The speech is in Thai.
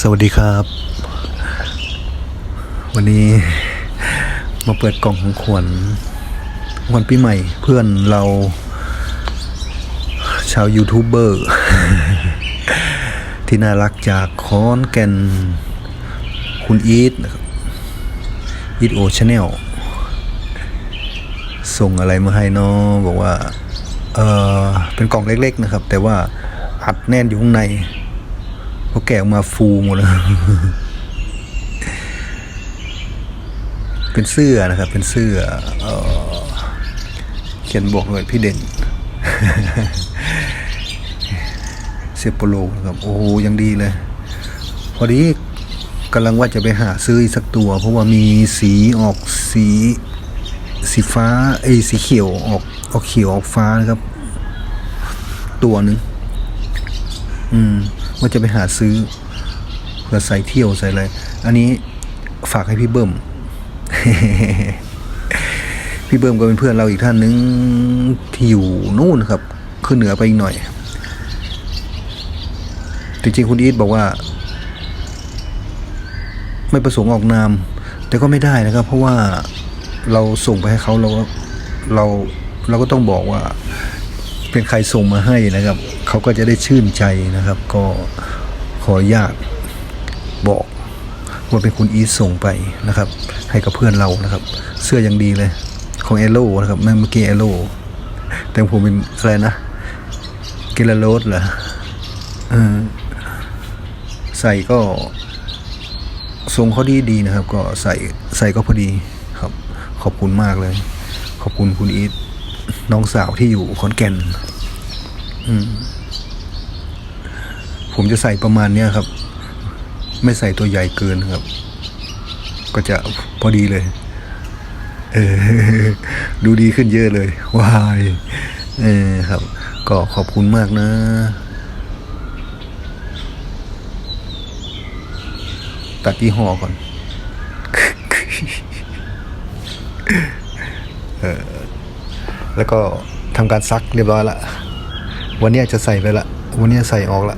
สวัสดีครับ วันนี้มาเปิดกล่องของขวัญวันปีใหม่เพื่อนเรา ชาวยูทูบเบอร์ที่น่ารักจากคอนแก่นคุณอีทอีทโอชาแนลส่งอะไรมาให้เนาะบอกว่า เออเป็นกล่องเล็ก ๆ นะครับ แต่ว่าอัดแน่นอยู่ข้างใน พอแกะออกมาฟูหมดเลยเป็นเสื้อนะครับ เป็นเสื้อเออเขียนบอกเลยพี่เด่นเสื้อโปโลนะครับโอ้โหยังดีเลย พอดีกำลังว่าจะไปหาซื้ออีกสักตัว เพราะว่ามีสีออกสีสีฟ้าเอ้สีเขียวออกออกเขียวออกฟ้านะครับ ตัวหนึ่งอืม ว่าจะไปหาซื้อเพื่อใส่เที่ยวใส่อะไร อันนี้ฝากให้พี่เบิ้ม พี่เบิ้มก็เป็นเพื่อนเราอีกท่านนึงที่อยู่นู่นครับ ขึ้นเหนือไปอีกหน่อย จริงๆคุณอีทบอกว่า ไม่ประสงค์ออกนาม แต่ก็ไม่ได้นะครับ เพราะว่าเราส่งไปให้เขาเราก็เราเราก็ต้องบอกว่า เป็นใครส่งมาให้นะครับ เขาก็จะได้ชื่นใจนะครับ ก็ขออนุญาตบอกว่าเป็นคุณอีทส่งไปนะครับ ให้กับเพื่อนเรานะครับ เสื้อยังดีเลย ของเอโลนะครับแม่เมื่อกี้เอโลแต่ผมเป็นอะไรนะเกลาโรสเหรอเออใส่ก็ทรงเขาดีดีนะครับ ก็ใส่ใส่ก็พอดีครับ ขอบคุณมากเลย ขอบคุณคุณอีท น้องสาวที่อยู่ขอนแก่น อืม ผมจะใส่ประมาณเนี้ยครับ ไม่ใส่ตัวใหญ่เกินครับ ก็จะพอดีเลย เออ ดูดีขึ้นเยอะเลย วาย เออครับ ก็ขอบคุณมากนะตัดยี่ห้อก่อน เออ แล้วก็ทำการซักเรียบร้อยละ วันนี้จะใส่ไปละ วันนี้ใส่ออกละ